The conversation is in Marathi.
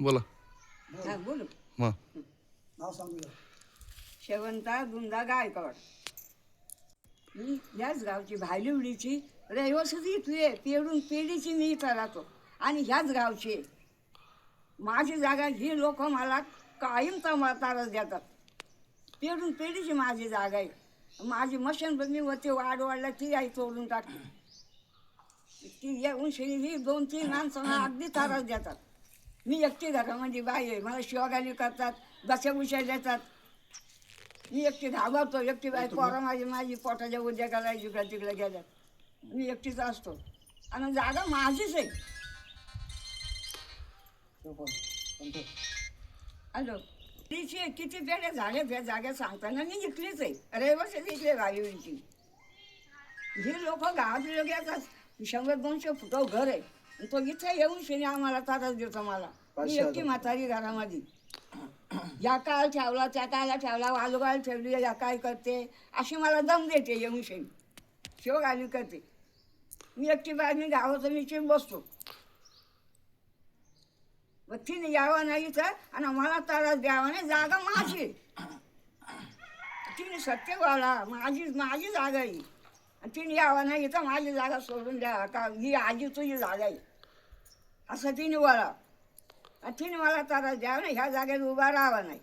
बोला. हा बोलू. मग नाव शेवंता गुंदा गायकवाड. मी ह्याच गावची भायलिवडीची रहिवासीच इथली आहे. पेडून पेढीची मी इथं राहतो. आणि ह्याच गावची आहे. माझी जागा ही लोक मला कायम तमा तारस देतात. पेडून पेढीची माझी जागा आहे. माझी मशीन पण मी होती वाढ वाढला ती आई तोडून टाकली ती येऊन शनी ही दोन तीन माणसं अगदी तारस देतात. मी एकटी घरामध्ये बाई आहे मला शिवागाली करतात बशा उशा देतात. मी एकटी घाबरतो एकटी बाई पोरं माझी माझी पोटाच्या उद्या गेला जिकडे तिकडे गेल्यात. मी एकटीच असतो. आणि जागा माझीच आहे? हॅलो. तिची किती पेढे झाले त्या जाग्या सांगताना मी इकलीच आहे. रहिवासीच इकले रायुरीची ही लोक गावातले लोक येतात. शंभर दोनशे फुटं घर आहे. तो इथे येऊन शनी आम्हाला तारच देतो मला. मी पाचशे एकटी हजार. म्हातारी घरामध्ये. या काळ ठेवला त्या काळाला ठेवला वालुगाल ठेवली या काय करते. अशी मला दम देते येऊन शनी शिवगाली करते. मी एकटी मी गावाचं मी चिन बसतो. मग तिने यावं नाही इथं आणि मला त्रास द्यावा नाही जागा माझी. तिने सत्य बोला माझी माझी जागा आहे आणि तिने यावं नाही इथं माझी जागा सोडून द्यावा का ही आजी तुझी जागा आहे असं तिने बोला आणि तिने मला त्रास द्यावा ह्या जागेत उभा राहावा नाही.